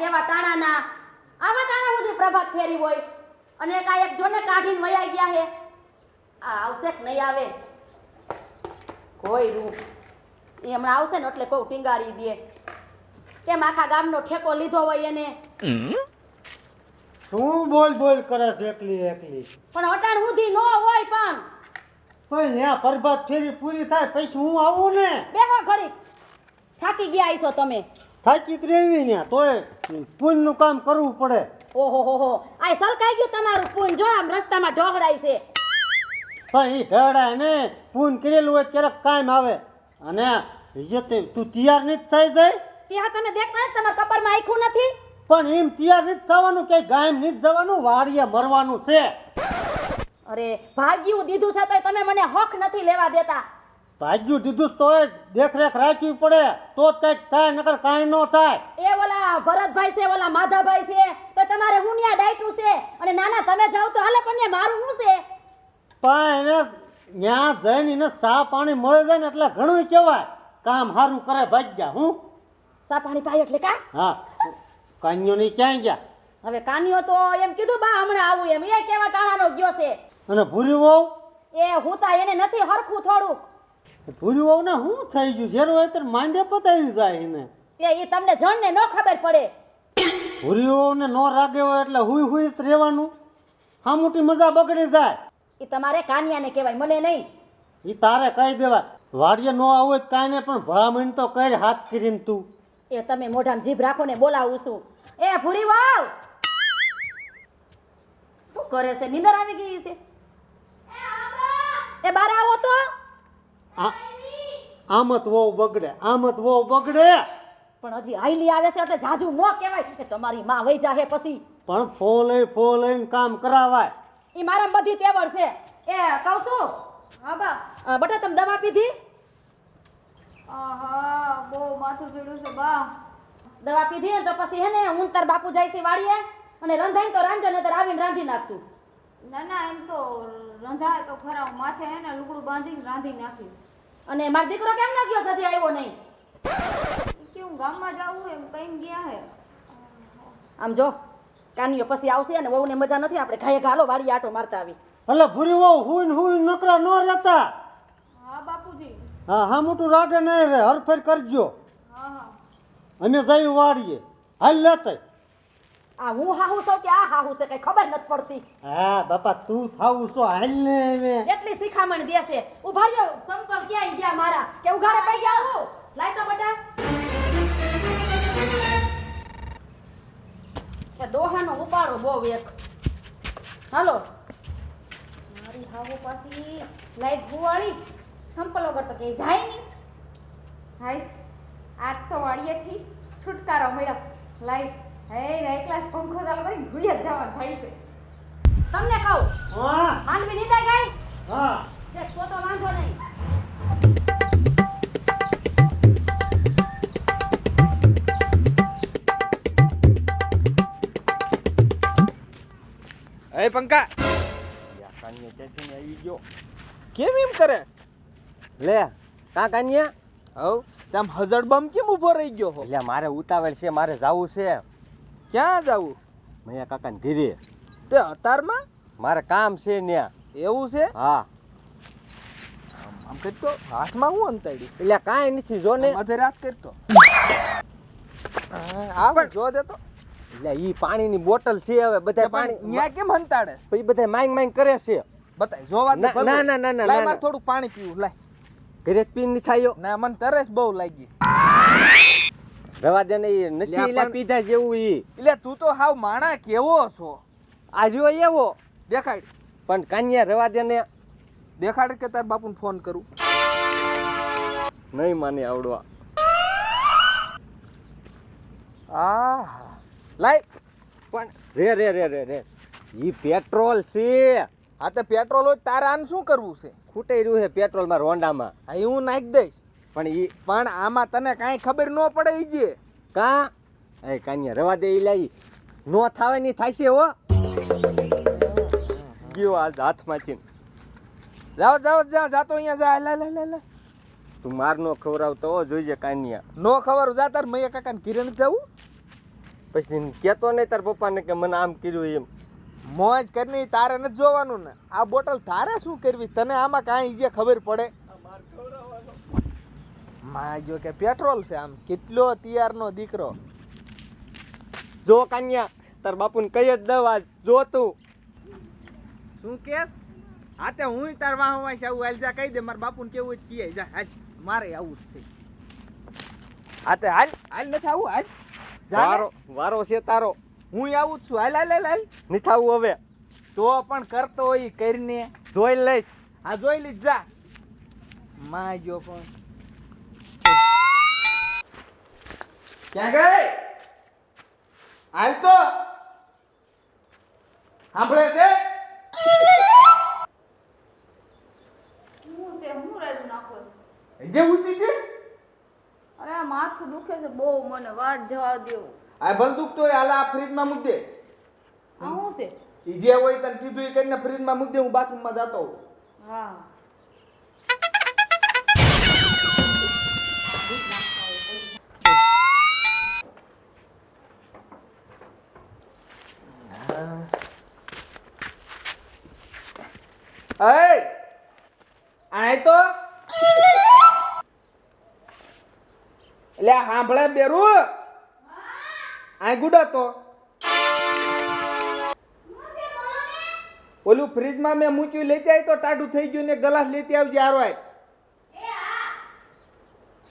કેવા ટાણાના આવા ટાણા સુધી પ્રભાત ફેરી હોય. અને એક એક જોને કાઢીને વયા ગયા હે. આ આવશે કે નહીં આવે? કોઈ રૂ એ હમણાં આવશે ને એટલે કહું ટીંગારી દે. કેમ આખા ગામનો ઠેકો લીધો હોય એને? શું બોલ બોલ કરે છે એકલી એકલી? પણ અટાણ સુધી નો હોય પણ. પણ ત્યાં પરભાત ફેરી પૂરી થાય પછી હું આવું ને? બેહો ઘડી થાકી ગયા છો તમે. થાકી જ રહેવી ને તોય પૂનનું કામ કરવું પડે. ઓહો હો હો. આ સલકાઈ ગયું તમારું પૂન જો આમ રસ્તામાં ઢોકળાય છે. પણ એ ઢળાય ને પૂન કરેલું હોય ક્યારેક કામ આવે. અને તે તું તૈયાર નહીં થઈ જાય? ત્યાં તમે દેખતા નથી તમારા કપરમાં આખું નથી? પણ એમ તૈયાર નહીં થવાનું કે ગાયમ નહીં જવાનું વાડીએ મરવાનું છે. અરે ભાગ્યું દીધું છે તોય તમે મને હક નથી લેવા દેતા. ભાગ્યું દીધું તો દેખરેખ રાખવી પડે તો જ થાય નકર કાંઈ ન થાય. એ ઓલા ભરતભાઈ છે ઓલા માધાભાઈ છે તો તમારે હું ન્યા ડાયટું છે? અને નાના તમે જાવ તો હાલે પણ ન્યા મારું શું છે? પણ એને ત્યાં જઈને એને સા પાણી મળી જાય ને એટલે ઘણું કહેવાય. કામ સારું કરે ભાગ્યા હું? સા પાણી પાય એટલે કા? હા કાન્યો ની ક્યાં ગયા? હવે કાન્યો તો એમ કીધું બા હમણાં આવું એમ. એ કેવા ટાણાનો ગયો છે? અને ભૂરી વહુ? એ હું તા એને નથી હરખું થોડુંક. ભૂરી હોવ ને શું થઈ ગયું? જેરું હોય ત્યારે માંદે પતાવી જાય એને. એ ઈ તમને જણને ન ખબર પડે. ભૂરી ને ન રાગે હોય એટલે હુઈ હુઈ જ રહેવાનું. હા મોટી મજા બગડી જાય. એ તમારે કાનિયાને કહેવાય મને નહીં. એ તારે કહી દેવાય વાડીએ ન આવું તો કાંઈ નહીં પણ ભલામણ તો કર હાથ કરીને તું. એ તમે મોઢામાં જીભ રાખો ને બોલાવું છું. એ ભૂરી વાવ શું કરે છે? નીંદર આવી ગઈ છે? એ બાર આવો તો. આ આમત વહુ બગડે આમત વહુ બગડે. પણ હજી આઈલી આવે છે એટલે જાજુ ન કહેવાય એ તમારી માં વહી જાહે પછી. પણ ફોલે ફોલે કામ કરાવાય. એ મારા બધી તેવડ છે. એ કહું છું. હા બા. અ, બટા તમે દવા પીધી? આહા બહુ માથું ચડ્યું છે બા. દવા પીધી ને તો પછી હે ને હું તાર બાપુ જાય છે વાડીએ અને રંધાઈને તો રાંધજો ને આવીને રાંધી નાખશું. ના ના એમ તો રંધાય તો ખરા માથે હે ને લુગડું બાંધીને રાંધી નાખીશ. અને મારો દીકરો કેમ ન ગયો સાથે આવ્યો નહીં? કે હું ગામમાં જાઉં એમ? કઈ ગયા હે? આમ જો કાનિયો પછી આવશે અને વહુને મજા નથી આપણે ખાઈએ ઘાલો વાળી આટો મારતા આવી. એટલે ભૂરી વહુ હુઈન હુઈન નકરા ન રહેતા. હા બાપુજી. હા હા મોટું રાગે નહીં રે હરફેર કરજો. હા હા. અમે જઈ વાડીએ હાલ લેતે આ હું હાહુ છું કે આ હાહુ છે કઈ ખબર નથી પડતી. હા બાપા તું થાવું છો હાલ ને હવે. એટલી શિખામણ દે છે. ઊભા રહ્યો સંપલ ક્યાંય ગયા મારા? કે ઉઘાડે પડી ગયા હું. લાય તો બટા. કે ડોહાનો ઉપાડો બહુ એક. હાલો. મારી હાહુ પાછી લાઈટ ભુવાળી. સંપલ વગર તો કે જાય નહીં. હાઈસ આજ તો વાળીએથી છુટકારો મળ્યો. લાઈટ હે રાઈ ક્લાસ પંખો ચાલુ કરી ભૂલી જ જવાનું થાય છે. તમને કહું હા. માંડવી લીધા ગાય હા. તે તો તો વાંધો નહીં. એ પંકા કેમ એમ કરે? લે કા કાન્યા? હવ તેમ બમ કેમ ઊભો રહી ગયો હો? એટલે મારે ઉતાવળ છે મારે જાવું છે. ક્યાં જાવું? મૈયા કાકાને ઘીરે. તે અતારમાં? મારે કામ છે ન્યા. એવું છે? હા. આમ કરતો હાથમાં હું અંતાડી. એટલે કાંઈ નથી જો ને. અધે રાત કરતો. આવ જો દેતો. એટલે ઈ પાણીની બોટલ છે હવે બધા પાણી ન્યા કેમ હંતાડે? પછી બધા માંગ માંગ કરે છે. બતાય જોવા દે ના, ના, ના, ના, ના, મારે થોડું પાણી પીવું લાય. ઘરે પીન નહીં થાયો ના મને તરસ બહુ લાગી. રવા દે ને નથી એટલે પીધા જેવું ઈ. એટલે તું તો હાવ માણા કેવો છો? આ જો એવો. દેખાડ. પણ કાન્યા રવા દે ને દેખાડ કે તાર બાપુને ફોન કરું? નહીં માને આવડવા. આ લાય. પણ રે રે રે રે રે. ઈ પેટ્રોલ છે. આ તો પેટ્રોલ હોય તારે આને શું કરવું છે? ખૂટે રહ્યું છે પેટ્રોલમાં રોંડામાં હા હું નાખી દઈશ. પણ એ પણ આમાં તને કાંઈ ખબર ન પડે એ જે. કા? એ કાન્યા રવા દે એ લાઈ. નો થાવે ની થાશે હો. ગયો આજ હાથમાંથી. જાઓ જાઓ જા જાતો અહીંયા જા. લે લે લે લે તું માર નો ખવડાવતો હો જોઈજે કાન્યા. નો ખબર જા તાર મૈયા કાકા ને કિરણ જવું પછી કહેતો નહીં તાર પપ્પાને કે મને આમ કર્યું એમ. મોજ કરની તારે નથી જોવાનું ને. આ બોટલ તારે શું કરવી? તને આમાં કાંઈ જે ખબર પડે? માં જો કે પેટ્રોલ છે આમ. કેટલો તિયારનો દીકરો. જો કાન્યા તાર બાપુને કઈ જ દવા આજ જો તું. શું કેસ? હા તે હું તાર વાહ છે આવું હાલ જા કહી દે મારા બાપુને કેવું જ કહે જા હાલ. મારે આવું જ છે. હા તે હાલ. હાલ નથી આવું હાલ. વારો વારો છે તારો. હું આવું જ છું. હાલ હાલ હાલ હાલ. નથી થાવું હવે. તો પણ કરતો હોય કરીને. જોઈ લઈશ. હા જોઈ લીધ જા. માં જો પણ ક્યાં ગઈ? હાલ તો. સાંભળે છે? હું છે? હું રેડું નાખો? જે ઉતી હતી? અરે માથું દુખે છે બહુ. મને વાત જવા દેવું આ બંદૂક તો હાલ આ ફ્રીજમાં મૂક દે. આ શું છે? ઈ જે હોય તને કીધું એ કરીને ફ્રીજમાં મૂક દે હું બાથરૂમમાં જતો હોઉં. હા. અય આય તો! એટલે આ સાંભળે બેરુ? આય ગુડો તો ઓલું ફ્રીજમાં મેં મૂક્યું, લેતી આવી તો ટાઢું થઈ ગયું ને ગ્લાસ લેતી આવજે હારો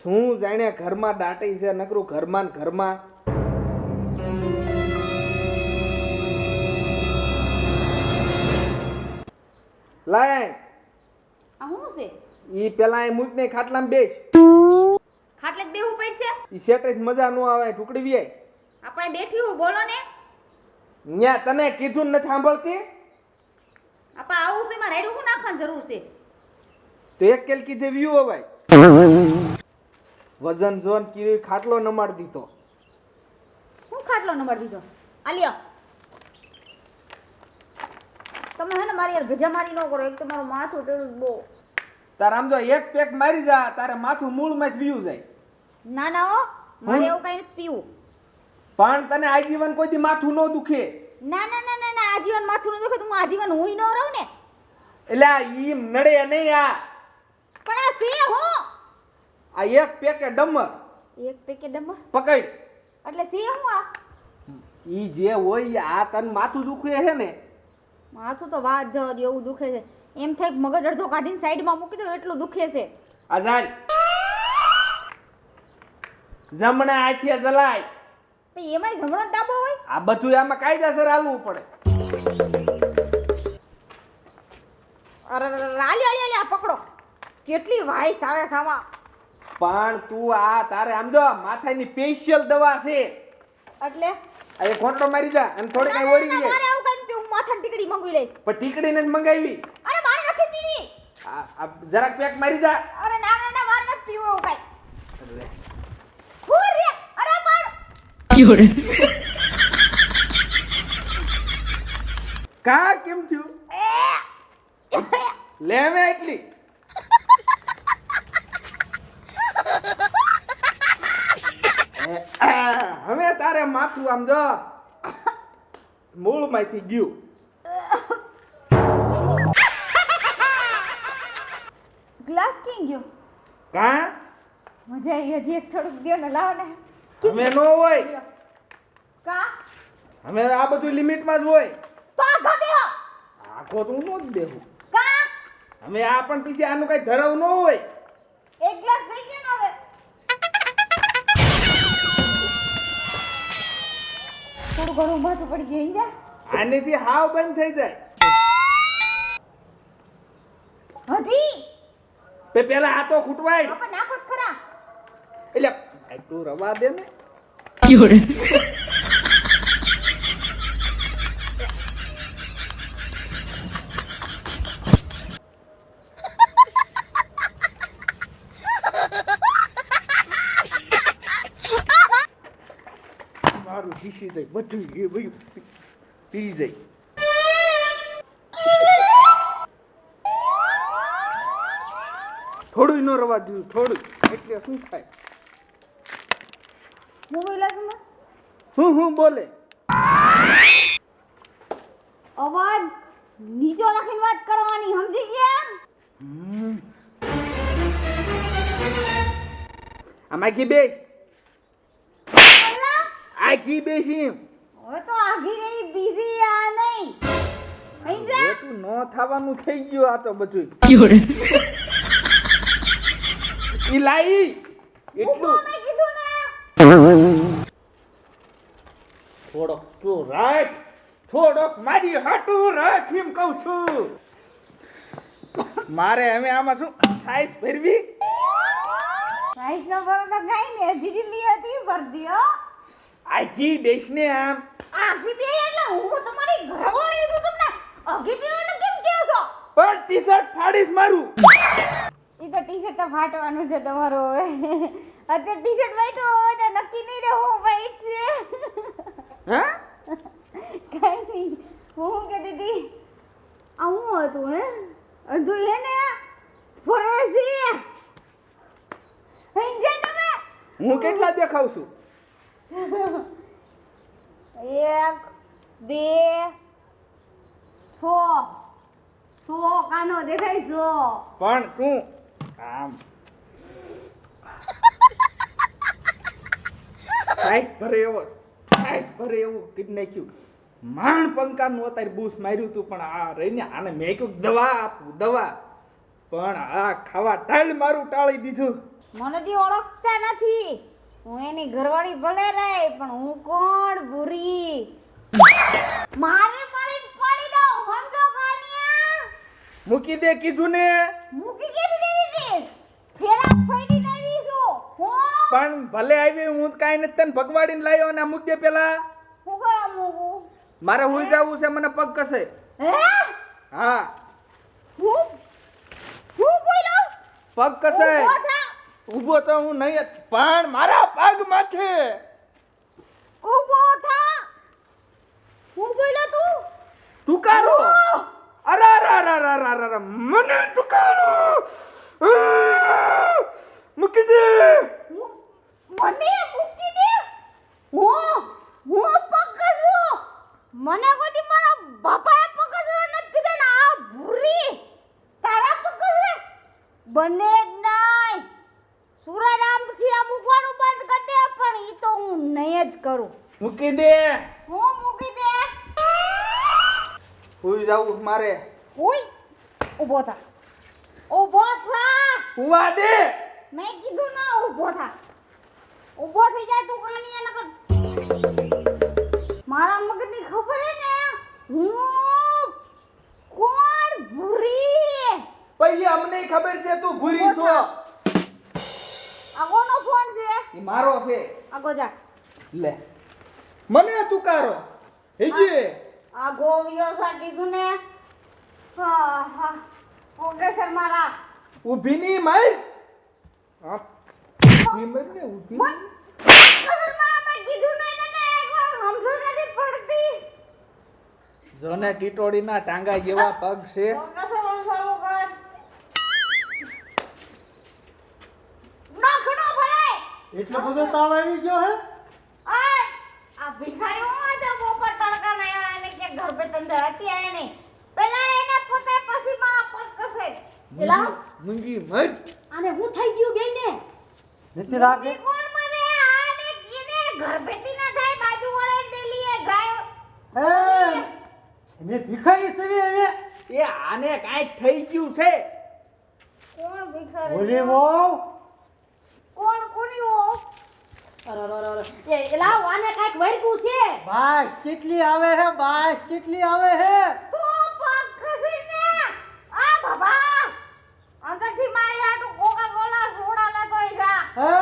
શું જાણે ઘરમાં દાટી છે નકરું ઘરમાં ને ઘરમાં? લાય આ શું છે? ઈ પેલા એ મૂક ને ખાટલામાં બેસ. ખાટલે જ બેહવું પડશે? ઈ સેટે મજા નો આવે ટુકડી વ્યાય આપણે બેઠી હું બોલો ને. ન્યા તને કીધું નથી સાંભળતી આપા આવું છે માં રેડું હું નાખવાની જરૂર છે? તો એક કેલ કીધે વ્યૂ હવાય વજન જોન કીરી ખાટલો નમાડ દીધો. હું ખાટલો નમાડ દીધો? આલિયા તમે હે ને મારી યાર ભેજા મારી ન કરો. એક તો મારું માથું ચડ્યું બહુ. તાર આમ જો એક પેક મારી જા તારે માથું મૂળમાં જ વીયું જાય. ના ના હો. મારે એવું કઈ નથી પીવું. પણ તને આજીવન કોઈ દી માથું ન દુખે. ના ના ના ના ના આજીવન માથું ન દુખે તો હું આજીવન હુંય ન રહું ને? એટલે ઈ નડે નહીં આ. પણ આ સે હું. આ એક પેકે ડમર એક પેકે ડમર પકડ. એટલે સે હું આ? ઈ જે હોય આ તને માથું દુખે છે ને માથું તો વાત જવા દે એવું દુખે છે. એમ થાય કે મગજ અડધો કાઢીને સાઈડમાં મૂકી દો એટલું દુખે છે. અઝાન. જમણા હાથે જલાય પણ એમાંય જમણો ડાબો હોય? આ બધું આમાં કાયદેસર હાલવું પડે. અરે રાલી અરે, આલી આ પકડો. કેટલી વાઈસ આવે સામા. પણ તું આ તારે આમ જો માથાની સ્પેશિયલ દવા છે. એટલે? આ એક ખોટો મારી જા અને થોડી કઈ ઓરી ના, દે માથાની ટીકડી મંગાવી લઈશ. પણ ટીકડીને જ મંગાવી. અરે મારે નથી પીવી. આ આ જરાક પેટ મારી જા. અરે ના ના ના મારે નથી પીવો એવું કઈ. હું રે અરે પણ કા કેમ થયું? લે મે એટલી હવે તારે માથું આમ જો. મૂળમાંથી ગયું. કા? મજા આવી હજી એક થોડુંક દે ને લાવો ને અમે નો હોય. કા? અમે આ બધું લિમિટમાં જ હોય. તો આખો દેહો આખો તો હું નો જ દેહું કા? અમે આ પણ પછી આનું કઈ ધરાવ ન હોય. એક ગ્લાસ થઈ ગયો ને હવે. થોડું ઘણું માથું પડી ગયું જા આનેથી હાવ બંધ થઈ જાય. હજી? પે પેલા આ તો ખૂટવાય. એટલે તું રવા દે ને. મારું ઘીસી જાય બધું પી જાય. થોડું ન રવા દીધું થોડું એટલે શું થાય? હું બોલા છું હું હું બોલે. અવાજ નીચો રાખીને વાત કરવાની સમજી ગયા? આમાં કી બેસ. આ કી બેસી હવે તો આઘી રહી બીજી આ નહીં. સમજ્યા? બેટું નો થવાનું થઈ ગયું આ તો બધું ઈ લાઈ એટલું કીધું ને. થોડોક તું રાખ. થોડોક મારી હાટું રાખ એમ કહું છું. મારે હવે આમાં શું? સાઈઝ ભરવી? સાઈઝ નો ભરો તો કઈ ને જીજી હતી ભર દિયો. આખી દેશને આમ. આખી બે એટલે હું તમારી ઘરવાળી છું તમને. આઘી બેવાનું કેમ કહો છો? પણ ટી શર્ટ ફાડીશ મારું. ટી શર્ટ તો ફાટવાનું છે તમારું હવે. અત્યારે ટી શર્ટ વાઈટો હોય તો નક્કી નહીં રહે હું વાઈટ છે. હા? કઈ નહીં. હું કે દીદી આવું હતું હે? અડધું એને ફરે છે સમજે તમે. હું કેટલા દેખાવ છું? એક બે છ. સો કાનો દેખાય છો પણ તું આમ સાઈઝ ભરે એવો સાઈઝ ભરે એવું કીધ નાખ્યું. માણ પંકાનું અત્યારે બૂસ માર્યું તું પણ આ રહીને આને મેં કહ્યું દવા આપું દવા. પણ આ ખાવા ટાળ મારું ટાળી દીધું. મને જે ઓળખતા નથી. હું એની ઘરવાળી ભલે રહે પણ હું કોણ ભૂરી? મારે મારી પડી દો હંડો કાનિયા મૂકી દે કીધું ને. મૂકી ફેરા ફેડી નાવી છું? હું? પણ ભલે આવી હું કાંઈ નથી તને ભગવાડીને લાવ્યો અને આ મૂકી દે પેલા. હું કરવા મૂકું? મારે હુઈ જવું છે મને પગ કસે. હે? હા. હું? હું બોલ્યો પગ કસે? ઊભો તો હું નહીં પણ મારા પગ છે ઊભો થા. હું બોલ્યો તું? તુકારો અરે અરે મને તુકારો મૂકી દે હું મને મૂકી દે હું હું પકડું મને કોઈ મારા બાપાએ પકડવા નથી કીધા ને આ ભૂરી તારા પકડે બને જ નહીં સુરારામ આ મૂકવાનું બંધ કરી દે પણ ઈ તો હું નહીં જ કરું મૂકી દે હું મૂકી હુઈ જાવું મારે. ઉઈ ઊભો થા. ઊભો થા! હુવા દે! મેં કીધું ના ઊભો થા. ઊભો થઈ જાય તું કાની નકર. મારા મગજની ખબર હે ને? હું કોણ ભૂરી? પછી અમને ખબર છે તું ભૂરી છો. આગોનો ફોન છે. એ મારો છે. આગો જા. લે. મને તું કારો. હેજી. આ ગોવિયો સા કીધું ને? હા હા. ઓકે સર મારા. ઊભી ની માર. હા ઊભી મર ને ઊભી. કસર મારા મેં કીધું નહીં તને એકવાર સમજો નથી પડતી. જોને ટીટોડીના ટાંગા જેવા પગ છે. ઓકે સર સારું કર. એટલો બધો તાવ આવી ગયો હે? આ ભિખારી હું આજે બપોર તડકા ના આવ્યા એને કે ઘર પે તંદર આય નહીં. પેલા એના પોતે પછી મારા પગ કસે. એલા મુંગી મર. અને હું થઈ ગયું બેન ને નથી રાખે કોણ મને? આ ને કીને ઘર પેતી ના થાય બાજુ વાળે એ ગાયો. હે. મેં ભીખાઈ સવી હવે એ આને કાઈ થઈ ગયું છે. કોણ ભિખારી? બોલી વહુ. કોણ કોની હો એલા વાને કાંઈક વર્ગું છે? બાસ કેટલી આવે હે બાસ કેટલી આવે હે? તું પગ ખસીને. આ બાબા અંદરથી મારી હાટુ કોકા કોલા સોડા લેતોય જા હે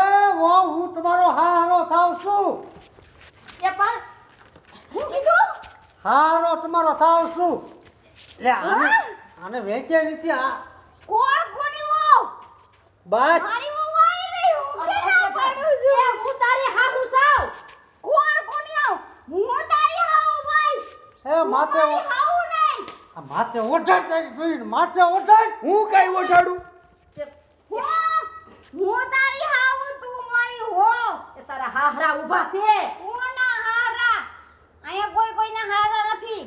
તમારો હારો થાવ છું. એ પણ હું કીધું? હારો તમારો થાવ છું. એટલે આને આને વેચે નથી આ. કોણ કોની વો બાસ મારી હો આવી રહી હું અરે, કે ના અરે, પાડું એ છું હું તારી હાહુ સાવ કોણ કોની આવ હું તારી હાવ ભાઈ હે માથે હાવ નહીં. આ માથે ઓઢાડ તારી ગઈ માથે ઓઢાડ. હું કઈ ઓઢાડું? હું? હું તારી હાઉ તું મારી હો. એ તારા હાહરા ઊભા છે. કોના હાહરા? અહીંયા કોઈ કોઈના હાહરા નથી.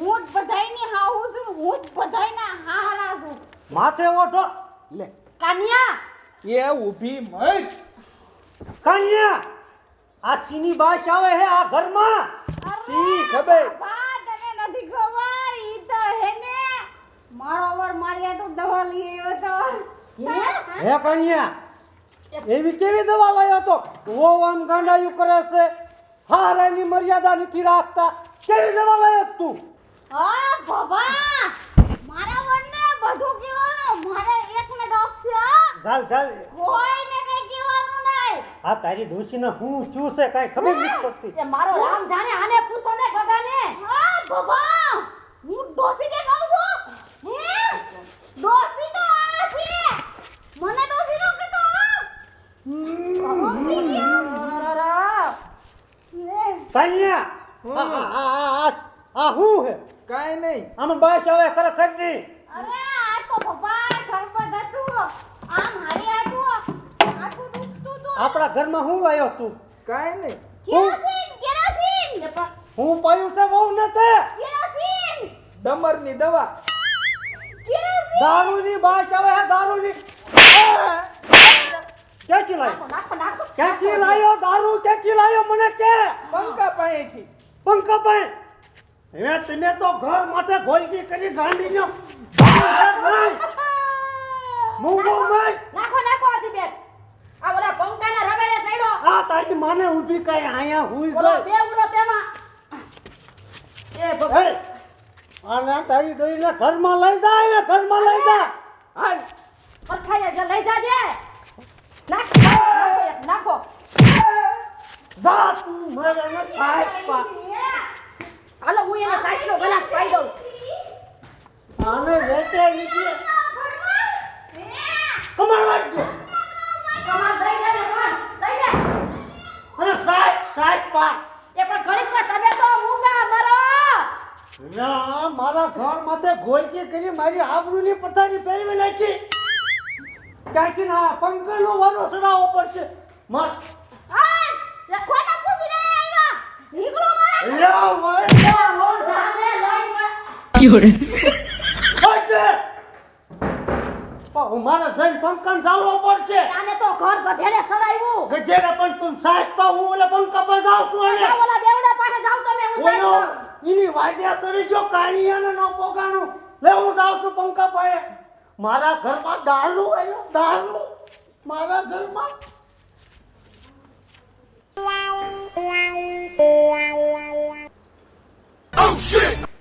હું જ બધાયની હાઉ છું હું જ બધાયના હાહરા છું. માથે ઓઢો. લે. કાનિયા! એ ઊભી મત કાનિયા! આ ચીની બાશ આવે હે આ ઘરમાં. સી ખબર બા તને નથી ખબર ઈ તો હેને મારો વર મારી આટલું દવા લઈ આવ્યો તો. હે? હે? કન્યા? એવી કેવી દવા લાવ્યો તો? ઓ આમ ગાંડાયું કરે છે. હારાની મર્યાદા નથી રાખતા. કેવી દવા લાવ્યો તું? હા બાબા મારા વરને બધું કહેવાનું. મારે એકને ડોક છે હા. ચાલ ચાલ. કોઈને કઈ કહેવાનું નહીં. આ તારી ડોશીને હું શું છે કાંઈ ખબર નથી પડતી. એ મારો રામ જાણે આને પૂછો ને ગગાને. હા બાબા હું ડોસીને કહું છું હે ડોસી તો આ છે મને ડોસી નો કહેતો હા ડોસી ક્યાં? લે, કન્યા. આ આ હું હે? કાઈ નહીં. આમાં બાશ આવે ખરેખર નહીં. અરે આ તો બાબા સરબત હતું. આમ હારી આટું આટું દુખતું હતું આપણા ઘરમાં હું લાવ્યો તું? કાઈ નહીં. Kerosene kerosene. હું પાયું છે બહુ નથી કેરોસીન. ડમરની દવા. કેરોસીન. દારૂની બાશ આવે હે દારૂની. ક્યાંથી લાવ્યો નાખો નાખો ક્યાંથી લાવ્યો દારૂ ક્યાંથી લાવ્યો મને કે. પંકા પાસેથી. પંકભાઈ હવે તમે તો ઘર માથે ગોલકી કરી ગાંડીનો મૂંગો મત નાખો નાખો આજી બેન આ ઓલા પંકાના રવેડે ચડ્યો. આ તારી માને ઊભી કરી આયા હુઈ ગયો બે ઉડો તેમાં. એ એ, આને તારી ડોઈને ઘરમાં લઈ જા હવે ઘરમાં લઈ જા. હાલ. પરખાયા જ લઈ જાજે. નાખ નાખો એક, નાખો જા તું મારે ન થાય પા હાલો હું એને સાસનો ગ્લાસ પાઈ દઉં આને વેચે લીધી કમાણ વાગ્યો કમાલ દઈ દે ને પણ દઈ દે અને સાહેબ સાહેબ પા એ પણ ઘડીક તમે તો મૂંગા મરો ના મારા ઘર માથે ગોલકી કરી મારી આબરૂની પથારી પહેરવી નાખી ક્યાંથી ના પંકજનો વારો ચડાવવો પડશે. મર આ એ કોને પૂછીને આવ્યા. નીકળો મારા લ્યો લ્યો વળ જાને લઈ હટે પણ મારે જઈને પંકન ચાલવો પડશે. આને તો ઘર ગધેડે સડાવ્યું. ગધેડે પણ તું સાસ પા હું ઓલે પંકજ પર જાવ તું એને. ઓલા બેવડા પાસે જાવ તમે હું સાસ એની વાદ્યા ચડી કાણીયા કાળિયાને ન પોગાનું. લે હું જાવ છું પંકજ પાસે. મારા ઘરમાં દારૂ આવ્યો દારૂ. મારા ઘરમાં. તું